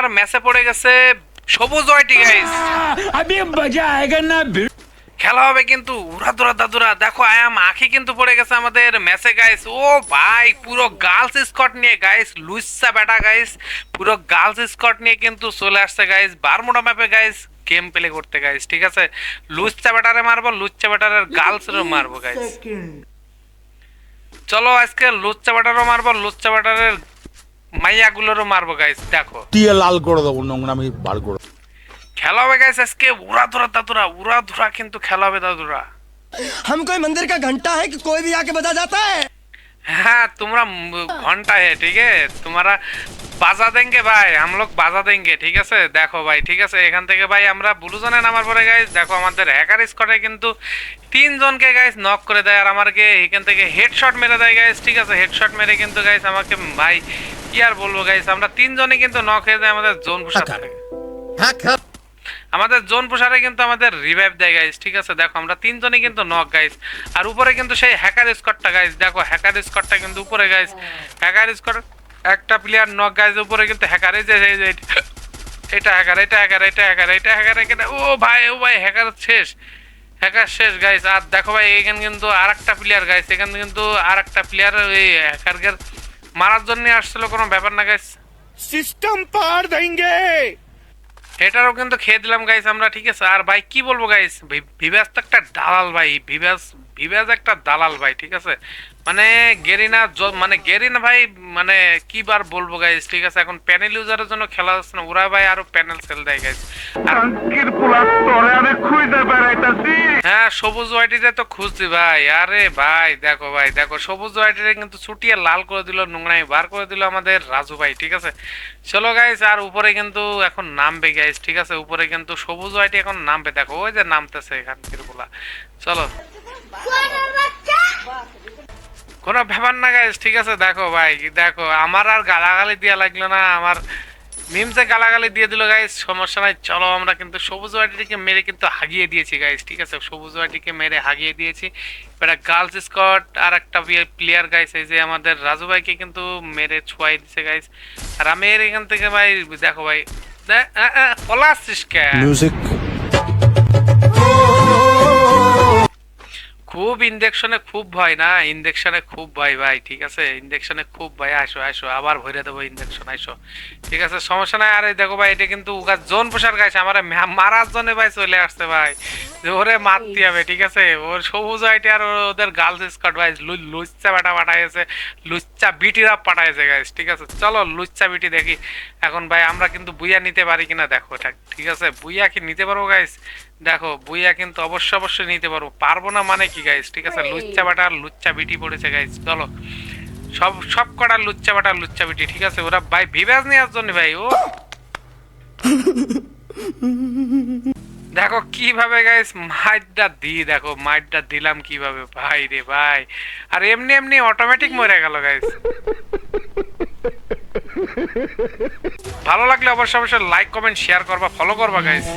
আপনার মেসে পড়ে গেছে সবুজ ওয়াইটি গাইস আমি মজা আয়েগা না খেলা হবে কিন্তু। উড়া দুরা দাদুরা দেখো আয়াম আখি কিন্তু পড়ে গেছে আমাদের মেসে গাইস ও ভাই পুরো গার্লস স্কট নিয়ে গাইস লুইসা বেটা গাইস পুরো গার্লস স্কট নিয়ে কিন্তু চলে আসছে গাইস বারমোটা ম্যাপে গাইস গেম প্লে করতে গাইস ঠিক আছে? লুচ্চা বেটারে মারবো লুচ্চা বেটারের গার্লসেরও মারবো গাইস চলো আজকে লুচ্চা বেটারও মারবো লুচ্চা বেটারের মাইয়াগুলোরও মারবো গাইস দেখো টিয়ে লাল করে দেবো নোংরামি বার করে দেবো। খেলা হবে গাইস আজকে উড়া ধরা দাদুরা উড়া ধরা কিন্তু খেলা হবে দাদুরা हम कोई मंदिर का घंटा है कि कोई भी आके बजा जाता है हाँ तुम्हारा म- घंटा है ठीक है तुम्हारा বাজা দেঙ্গে ভাই আমলোক বাজা দেঙ্গে ঠিক আছে? দেখো ভাই ঠিক আছে? এখান থেকে ভাই আমরা ব্লুজনে নামার পরে গাইজ দেখো আমাদের হ্যাকার স্কটে কিন্তু তিনজনকে গাইজ নক করে দেয় আর আমাকে এখান থেকে হেডশট মেরে দেয় গাইজ ঠিক আছে? হেডশট মেরে কিন্তু গাইজ আমাকে ভাই কি আর বলব গাইজ আমরা তিনজনে কিন্তু নক হয়ে যায় আমাদের জোন পোষা থাকে আমাদের জোন পোষারে কিন্তু আমাদের রিভাইভ দেয় গাইজ ঠিক আছে? দেখো আমরা তিনজনে কিন্তু নক গাইজ আর উপরে কিন্তু সেই হ্যাকার স্কটটা গাইজ দেখো হ্যাকার স্কটটা কিন্তু উপরে গাইজ হ্যাকার স্কট একটা প্লেয়ার নক গাছের উপরে কিন্তু হ্যাকারে যে এটা হ্যাকার এটা হ্যাকার এটা হ্যাকার এটা হ্যাকার এখানে ও ভাই ও ভাই হ্যাকার শেষ। হ্যাকার শেষ গাইস আর দেখো ভাই এখানে কিন্তু আর একটা প্লেয়ার গাইছে এখানে কিন্তু আর একটা প্লেয়ার ওই হ্যাকারকে মারার জন্য আসছিল কোনো ব্যাপার না গাইস সিস্টেম পার দেঙ্গে এটারও কিন্তু খেয়ে দিলাম গাইস আমরা ঠিক আছে? আর ভাই কি বলব গাইস ভিভাস তো একটা দালাল ভাই। ভিভাস ভিভাস একটা দালাল ভাই ঠিক আছে? মানে গেরিনা মানে গেরিনা ভাই মানে কি বার বলব গাইস ঠিক আছে? এখন প্যানেল ইউজারের জন্য খেলা হচ্ছে না ওরা ভাই আরও প্যানেল সেল দেয় গাইস হ্যাঁ সবুজ হোয়াইটিতে তো খুঁজছি ভাই। আরে ভাই দেখো ভাই দেখো সবুজ হোয়াইটিতে কিন্তু ছুটিয়ে লাল করে দিল নোংরাই বার করে দিল আমাদের রাজু ভাই ঠিক আছে? চলো গাইস আর উপরে কিন্তু এখন নামবে গাইস ঠিক আছে? উপরে কিন্তু সবুজ ওয়াইটি এখন নামবে। দেখো ওই যে নামতেছে এখানগুলা চলো। কোনো ব্যাপার না গাইস ঠিক আছে দেখো ভাই দেখো আমার আর গালাগালি দেওয়া লাগল না আমার মিমসে গালাগালি দিয়ে দিল গাইস সমস্যা নাই চলো আমরা কিন্তু সবুজ ওয়াটিকে মেরে কিন্তু হাগিয়ে দিয়েছি গাইস ঠিক আছে সবুজ ওয়াটিকে মেরে হাগিয়ে দিয়েছি। এটা গার্লস স্কট আর একটা প্লেয়ার গাইস এই যে আমাদের রাজু ভাইকে কিন্তু মেরে ছোয়াই দিছে গাইস আর আমি এর এখান থেকে ভাই দেখো ভাই আ, কে মিউজিক খুব ইনজেকশনে খুব ভয় না ইনজেকশনে খুব ভয় ভাই ঠিক আছে? ইনজেকশনে খুব ভয় আসো আসো আবার ভরে দেবো ইনজেকশন আসো। ঠিক আছে? সমস্যা নাই আরে দেখো ভাই এটা কিন্তু উগা জোন পোষার গাইছে আমার মারার জন্য ভাই চলে আসছে ভাই। ওরে মারতে হবে ঠিক আছে? ওর সবুজ আইটি আর ওদের গার্লস স্কট ভাই লুচ্চা বাটা পাঠাইছে লুচ্চা বিটিরা পাঠাইছে গাইস ঠিক আছে? চলো লুচ্চা বিটি দেখি। এখন ভাই আমরা কিন্তু বুইয়া নিতে পারি কিনা দেখো এটা ঠিক আছে? বুইয়া কি নিতে পারব গাইস দেখো বুইয়া কিন্তু অবশ্য অবশ্যই নিতে পারব পারব না মানে কি গাইস ঠিক আছে? লুচ্চা বাটা আর লুচ্চা বিটি পড়েছে গাইস চলো। সব সব কটা লুচ্চা বাটা লুচ্চা বিটি ঠিক আছে? ওরা ভাই ভিভাস নেওয়ার জন্য ভাই ও। দেখো কীভাবে গাইস মাইটটা দি দেখো মাইটটা দিলাম কীভাবে ভাই রে ভাই। আর এমনি এমনি অটোমেটিক মরে গেল গাইস ভালো লাগলে অবশ্যই অবশ্যই লাইক কমেন্ট শেয়ার করবা ফলো করবা গাইস